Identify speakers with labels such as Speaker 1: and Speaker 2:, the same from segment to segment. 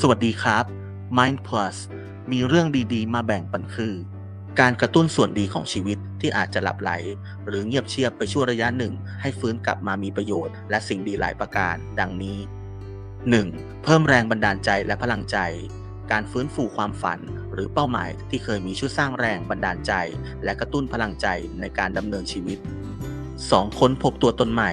Speaker 1: สวัสดีครับ Mind Plus มีเรื่องดีๆ มาแบ่งปันคือ การกระตุ้นส่วนดีของชีวิตที่อาจจะหลับไหล หรือเงียบเชียบไปชั่วระยะหนึ่ง ให้ฟื้นกลับมามีประโยชน์ และสิ่งดีหลายประการ ดังนี้ 1. เพิ่มแรงบันดาลใจและพลังใจ การฟื้นฟูความฝัน หรือเป้าหมายที่เคยมีช่วยสร้างแรงบันดาลใจ และกระตุ้นพลังใจในการดำเนินชีวิต 2. ค้นพบตัวตนใหม่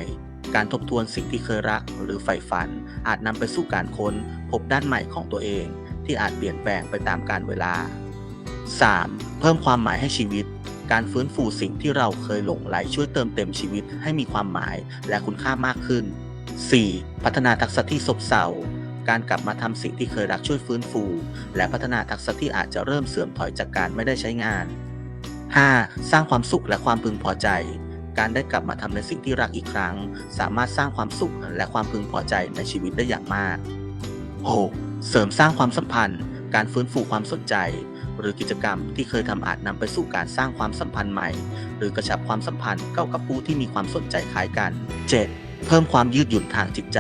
Speaker 1: การทบทวนสิ่งที่เคยรักหรือใฝ่ฝัน อาจนำไปสู่การค้นพบด้านใหม่ของตัวเอง ที่อาจเปลี่ยนแปลงไปตามกาลเวลา 3. เพิ่มความหมายให้ชีวิต การฟื้นฟูสิ่งที่เราเคยหลงไหลช่วยเติมเต็มชีวิตให้มีความหมายและคุณค่ามากขึ้น 4. พัฒนาทักษะที่ซบเซาการกลับมาทำสิ่งที่เคยรักช่วยฟื้นฟู และพัฒนาทักษะที่อาจจะเริ่มเสื่อมถอยจากการไม่ได้ใช้งาน 5. สร้างความสุขและความพึงพอใจ การได้กลับมาทำในสิ่งที่รักอีกครั้ง สามารถสร้างความสุขและความพึงพอใจในชีวิตได้อย่างมาก 6. เสริมสร้างความสัมพันธ์ การฟื้นฟูความสนใจ หรือกิจกรรมที่เคยทำอาจนำไปสู่การสร้างความสัมพันธ์ใหม่ หรือกระชับความสัมพันธ์เข้ากับผู้ที่มีความสนใจคล้ายกัน 7. เพิ่มความยืดหยุ่นทางจิตใจ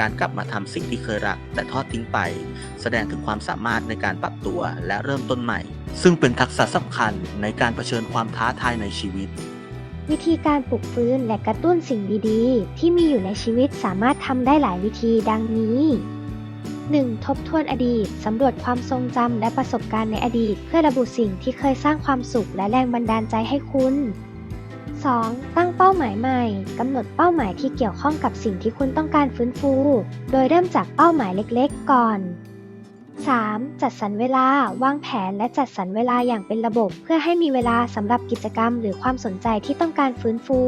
Speaker 1: การกลับมาทำสิ่งที่เคยรักแต่ทอดทิ้งไป แสดงถึงความสามารถในการปรับตัวและเริ่มต้นใหม่ ซึ่งเป็นทักษะสำคัญในการเผชิญความท้าทายในชีวิต
Speaker 2: วิธีการปลุกฟื้นและกระตุ้นสิ่งดีๆ ที่มีอยู่ในชีวิตสามารถทำได้หลายวิธีดังนี้ 1. ทบทวนอดีต สำรวจความทรงจำและประสบการณ์ในอดีต เพื่อระบุสิ่งที่เคยสร้างความสุขและแรงบันดาลใจให้คุณ 2. ตั้งเป้าหมายใหม่ กำหนดเป้าหมายที่เกี่ยวข้องกับสิ่งที่คุณต้องการฟื้นฟู โดยเริ่มจากเป้าหมายเล็กๆ ก่อน 3. จัดสรรเวลาวางแผนและจัดสรรเวลาอย่างเป็นระบบ เพื่อให้มีเวลาสำหรับกิจกรรม หรือความสนใจที่ต้องการฟื้นฟู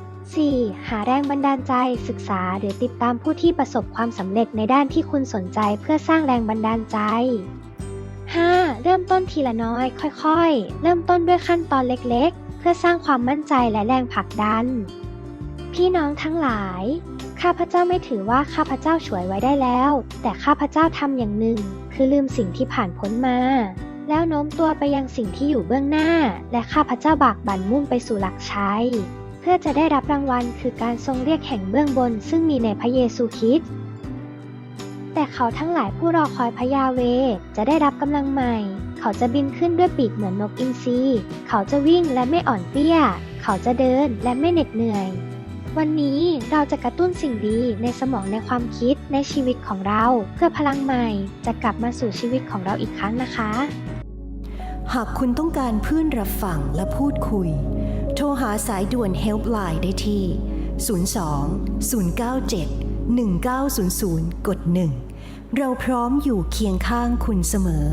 Speaker 2: 4. หาแรงบันดาลใจ ศึกษาหรือติดตามผู้ที่ประสบความสำเร็จในด้านที่คุณสนใจเพื่อสร้างแรงบันดาลใจ 5. เริ่มต้นทีละน้อย ค่อยๆ เริ่มต้นด้วยขั้นตอนเล็กๆ เพื่อสร้างความมั่นใจและแรงผลักดัน พี่น้องทั้งหลาย ข้าพเจ้าไม่ถือว่าข้าพเจ้าฉวยไว้ได้แล้ว แต่ข้าพเจ้าทำอย่างหนึ่ง คือลืมสิ่งที่ผ่านพ้นมา แล้วโน้มตัวไปยังสิ่งที่อยู่เบื้องหน้า และข้าพเจ้าบากบั่นมุ่งไปสู่หลักชัยเพื่อจะได้รับรางวัลคือการทรงเรียกแห่งเบื้องบน ซึ่งมีในพระเยซูคริสต์แต่เขาทั้งหลายผู้รอคอยพระยาเวจะได้รับกำลังใหม่ เขาจะบินขึ้นด้วยปีกเหมือนนกอินทรีเขาจะวิ่งและไม่อ่อนเปี้ย เขาจะเดินและไม่เหน็ดเหนื่อย วันนี้เราจะกระตุ้นสิ่งดีในสมองในความคิดในชีวิตของเรา เพื่อพลังใหม่จะกลับมาสู่ชีวิตของเราอีกครั้งนะคะ
Speaker 3: หากคุณต้องการเพื่อนรับฟังและพูดคุย โทรหาสายด่วน Helpline ได้ที่ 02 097 1900 กด 1 เราพร้อมอยู่เคียงข้างคุณเสมอ